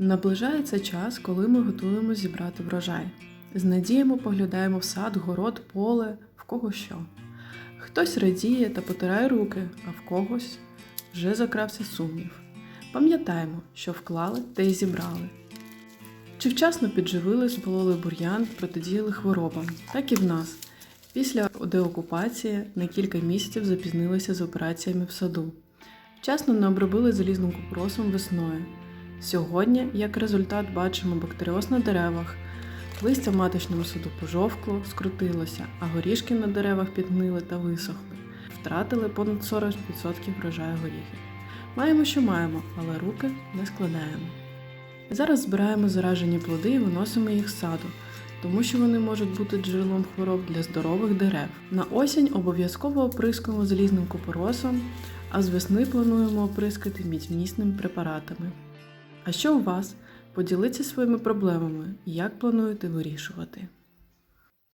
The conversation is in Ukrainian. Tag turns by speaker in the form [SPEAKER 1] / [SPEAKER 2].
[SPEAKER 1] Наближається час, коли ми готуємо зібрати врожай. З надіями поглядаємо в сад, город, поле, в кого що. Хтось радіє та потирає руки, а в когось вже закрався сумнів. Пам'ятаємо, що вклали та й зібрали. Чи вчасно підживили, спололи бур'ян, протидіяли хворобам, так і в нас. Після деокупації на кілька місяців запізнилися з операціями в саду. Вчасно не обробили залізним купросом весною. Сьогодні, як результат, бачимо бактеріоз на деревах, листя в маточному саду пожовкло, скрутилося, а горішки на деревах підгнили та висохли. Втратили понад 40% врожаю горіхів. Маємо, що маємо, але руки не складаємо. Зараз збираємо заражені плоди і виносимо їх з саду, тому що вони можуть бути джерелом хвороб для здорових дерев. На осінь обов'язково оприскуємо залізним купоросом, а з весни плануємо оприскати мідьмісними препаратами. А що у вас? Поділіться своїми проблемами як плануєте вирішувати.